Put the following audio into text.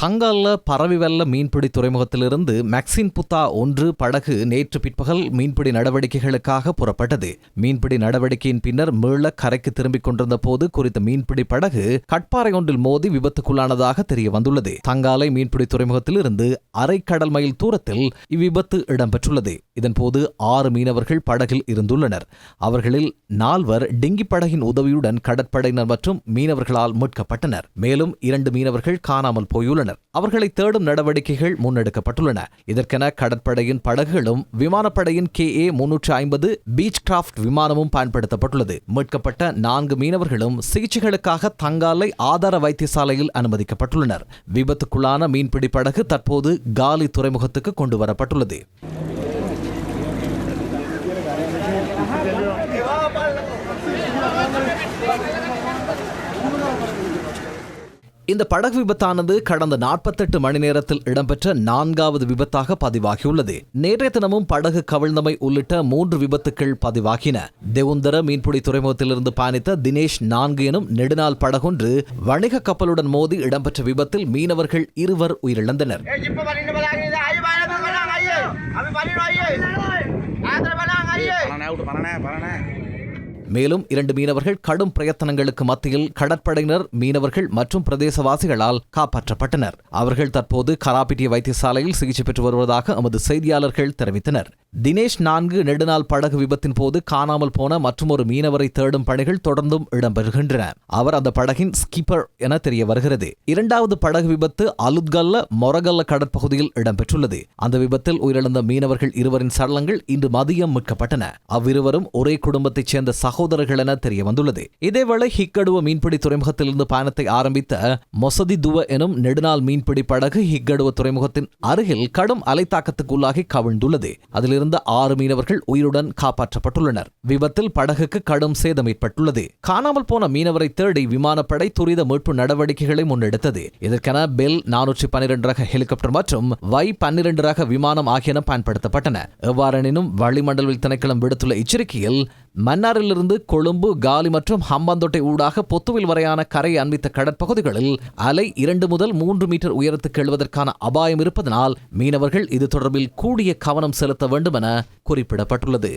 தங்கல்ல பரவிவெல்ல மீன்பிடி துறைமுகத்திலிருந்து மேக்சின் புத்தா ஒன்று படகு நேற்று பிற்பகல் மீன்பிடி நடவடிக்கைகளுக்காக புறப்பட்டது. மீன்பிடி நடவடிக்கையின் பின்னர் மீள கரைக்கு திரும்பிக் கொண்டிருந்த போது குறித்த மீன்பிடி படகு கட்பாறை ஒன்றில் மோதி விபத்துக்குள்ளானதாக தெரிய வந்துள்ளது. தங்காலை மீன்பிடி துறைமுகத்திலிருந்து அரை கடல் மைல் தூரத்தில் இவ்விபத்து இடம்பெற்றுள்ளது. இதன்போது ஆறு மீனவர்கள் படகில் இருந்துள்ளனர். அவர்களில் நால்வர் டிங்கி படகின் உதவியுடன் கடற்படையினர் மற்றும் மீனவர்களால் மீட்கப்பட்டனர். மேலும் இரண்டு மீனவர்கள் காணாமல் போயுள்ளனர். அவர்களை தேடும் நடவடிக்கைகள் முன்னெடுக்கப்பட்டுள்ளன. இதற்கென கடற்படையின் படகுகளும் விமானப்படையின் கே ஏ முன்னூற்று ஐம்பது பீச் கிராஃப்ட் விமானமும் பயன்படுத்தப்பட்டுள்ளது. மீட்கப்பட்ட நான்கு மீனவர்களும் சிகிச்சைகளுக்காக தங்காலை ஆதார வைத்தியசாலையில் அனுமதிக்கப்பட்டுள்ளனர். விபத்துக்குள்ளான மீன்பிடி படகு தற்போது காலி துறைமுகத்துக்கு கொண்டு வரப்பட்டுள்ளது இந்த படகு விபத்தானது கடந்த நாற்பத்தெட்டு மணி நேரத்தில் இடம்பெற்ற நான்காவது விபத்தாக பதிவாகியுள்ளது. நேற்றைய தினமும் படகு கவிழ்ந்தமை உள்ளிட்ட மூன்று விபத்துக்கள் பதிவாகின. தேவுந்தர மீன்பிடி துறைமுகத்திலிருந்து பயணித்த தினேஷ் நான்கு எனும் நெடுநாள் படகொன்று வணிக கப்பலுடன் மோதி இடம்பெற்ற விபத்தில் மீனவர்கள் இருவர் உயிரிழந்தனர். பரணே பரணே. மேலும் இரண்டு மீனவர்கள் கடும் பிரயத்தனங்களுக்கு மத்தியில் கடற்படையினர் மீனவர்கள் மற்றும் பிரதேசவாசிகளால் காப்பாற்றப்பட்டனர். அவர்கள் தற்போது கராபிட்டி வைத்தியசாலையில் சிகிச்சை பெற்று வருவதாக எமது செய்தியாளர்கள் தெரிவித்தனர். தினேஷ் நான்கு நெடுநாள் படகு விபத்தின் போது காணாமல் போன மற்றொரு மீனவரை தேடும் பணிகள் தொடர்ந்தும் இடம்பெறுகின்றன. அவர் அந்த படகின் ஸ்கிப்பர் என தெரிய வருகிறது. இரண்டாவது படகு விபத்து அலுத்கல்ல மொரகல்ல கடற்பகுதியில் இடம்பெற்றுள்ளது. அந்த விபத்தில் உயிரிழந்த மீனவர்கள் இருவரின் சடலங்கள் இன்று மதியம் மீட்கப்பட்டன. அவ்விருவரும் ஒரே குடும்பத்தைச் சேர்ந்த சகோதரர்கள் என தெரிய வந்துள்ளது. இதேவேளை ஹிக்கடுவ மீன்பிடி துறைமுகத்திலிருந்து பயணத்தை ஆரம்பித்த மொசதி துவ எனும் நெடுநாள் மீன்பிடி படகு ஹிக்கடுவ துறைமுகத்தின் அருகில் கடும் அலைத்தாக்கத்துக்குள்ளாகி கவிழ்ந்துள்ளது. அதில் இருந்த ஆறு மீனவர்கள் உயிருடன் காப்பாற்றப்பட்டுள்ளனர். விபத்தில் படகுக்கு கடும் சேதம் ஏற்பட்டுள்ளது. காணாமல் போன மீனவரை தேடி விமானப்படை துரித மீட்பு நடவடிக்கைகளை முன்னெடுத்தது. இதற்கென பெல் நானூற்றி பன்னிரண்டு ரக ஹெலிகாப்டர் மற்றும் வை பன்னிரண்டு ரக விமானம் ஆகியன பயன்படுத்தப்பட்டன. எவ்வாறெனினும் வளிமண்டலவில் திணைக்களம் விடுத்துள்ள எச்சரிக்கையில் மன்னாரிலிருந்து கொழும்பு காலி மற்றும் ஹம்பாந்தோட்டை ஊடாக பொத்துவில் வரையான கரை அண்மித்த கடற்பகுதிகளில் அலை இரண்டு முதல் மூன்று மீட்டர் உயரத்துக்கு எழுவதற்கான அபாயம் இருப்பதனால் மீனவர்கள் இது தொடர்பில் கூடிய கவனம் செலுத்த வேண்டும் என குறிப்பிடப்பட்டுள்ளது.